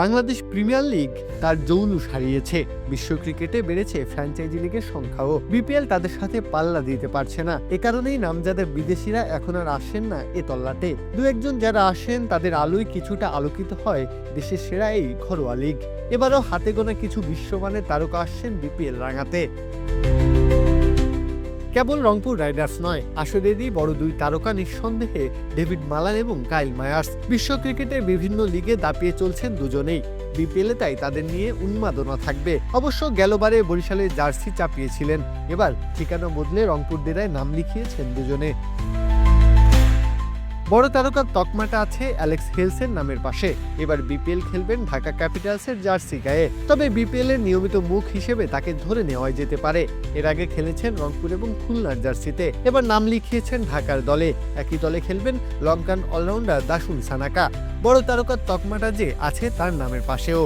Bangladesh premier league তার জৌলুস হারিয়েছে। বিশ্ব ক্রিকেটে বেড়েছে ফ্র্যাঞ্চাইজি লিগের সংখ্যাও। বিপিএল তাদের সাথে পাল্লা দিতে পারছে না। এ কারণেই নামজাদা বিদেশিরা এখন আর আসেন না এ তল্লাতে দু একজন যারা আসেন, তাদের আলোয় কিছুটা আলোকিত হয় দেশের সেরা এই ঘরোয়া লিগ। এবারও হাতে গোনা কিছু বিশ্বমানের তারকা আসছেন বিপিএল রাঙাতে। কেবল রংপুর রাইডার্স নয়, আসরেরই বড় দুই তারকা নিঃসন্দেহে ডেভিড মালান এবং কাইল মায়ার্স। বিশ্ব ক্রিকেটের বিভিন্ন লিগে দাপিয়ে চলছেন দুজনেই। বিপিএলে তাই তাদের নিয়ে উন্মাদনা থাকবে। অবশ্য গেলবারে বরিশালে জার্সি চাপিয়েছিলেন। এবার ঠিকানা বদলে রংপুর ডেরায় নাম লিখিয়েছেন দুজনে। বড় তারকার তকমাটা আছে অ্যালেক্স হেলসের নামের পাশে। এবার বিপিএল খেলবেন ঢাকা ক্যাপিটালসের জার্সি গায়ে। তবে বিপিএল এর নিয়মিত মুখ হিসেবে তাকে ধরে নেওয়া যেতে পারে। এর আগে খেলেছেন রংপুর এবং খুলনার জার্সিতে। এবার নাম লিখিয়েছেন ঢাকার দলে। একই দলে খেলবেন লঙ্কান অলরাউন্ডার দাসুন সানাকা। বড় তারকার তকমাটা যে আছে তার নামের পাশেও।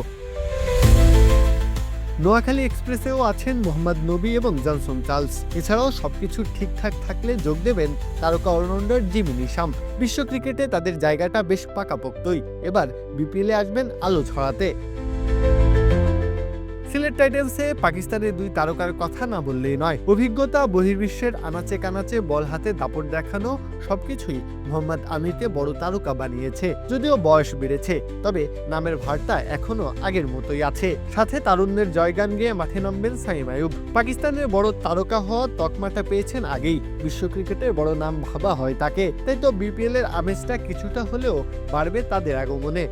নোয়াখালী এক্সপ্রেসেও আছেন মোহাম্মদ নবী এবং জনসন চার্লস। এছাড়াও সবকিছু ঠিকঠাক থাকলে যোগ দেবেন তারকা অলরাউন্ডার জিমি নিশাম। বিশ্ব ক্রিকেটে তাদের জায়গাটা বেশ পাকাপোক্তই। এবার বিপিএলে আসবেন আলো ছড়াতে সিলেট টাইটেন্সে পাকিস্তানের দুই তারকার কথা না বললেই নয়। অভিজ্ঞতা, বহির্বিশ্বের আনাচে কানাচে বল হাতে দাপট দেখানো সবকিছুই মোহাম্মদ আমিরকে বড় তারকা বানিয়েছে, যদিও বয়স বেড়েছে, তবে নামের ভারটা এখনও আগের মতোই আছে। সাথে তারুণ্যের জয়গান গেয়ে মাঠে নামবেন সাইম আয়ুব পাকিস্তানের বড় তারকা হওয়া তকমাটা পেয়েছেন আগেই। বিশ্ব ক্রিকেটের বড় নাম ভাবা হয় তাকে। তাই তো বিপিএল এর আমেজটা কিছুটা হলেও বাড়বে তাদের আগমনে।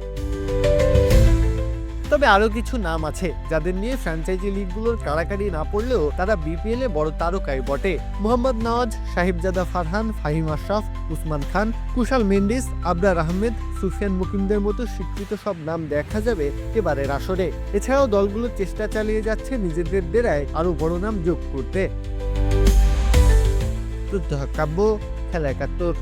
তবে আরও কিছু নাম আছে যাদের নিয়ে ফ্র্যাঞ্চাইজি লিগগুলোর কাড়াকাড়ি না পড়লেও তারা বিপিএল এ বড় তারকাই বটে। মোহাম্মদ নওয়াজ, সাহিবজাদা ফারহান, ফাহিম আশরাফ, উসমান খান, কুশাল মেন্ডিস, আবরার আহমেদ, সুফিয়ান মুকিমদের মতো স্বীকৃত সব নাম দেখা যাবে এবারের আসরে। এছাড়াও দলগুলো চেষ্টা চালিয়ে যাচ্ছে নিজেদের ডেরায় আরও বড় নাম যোগ করতে। কাব্য, খেলা একাত্তর।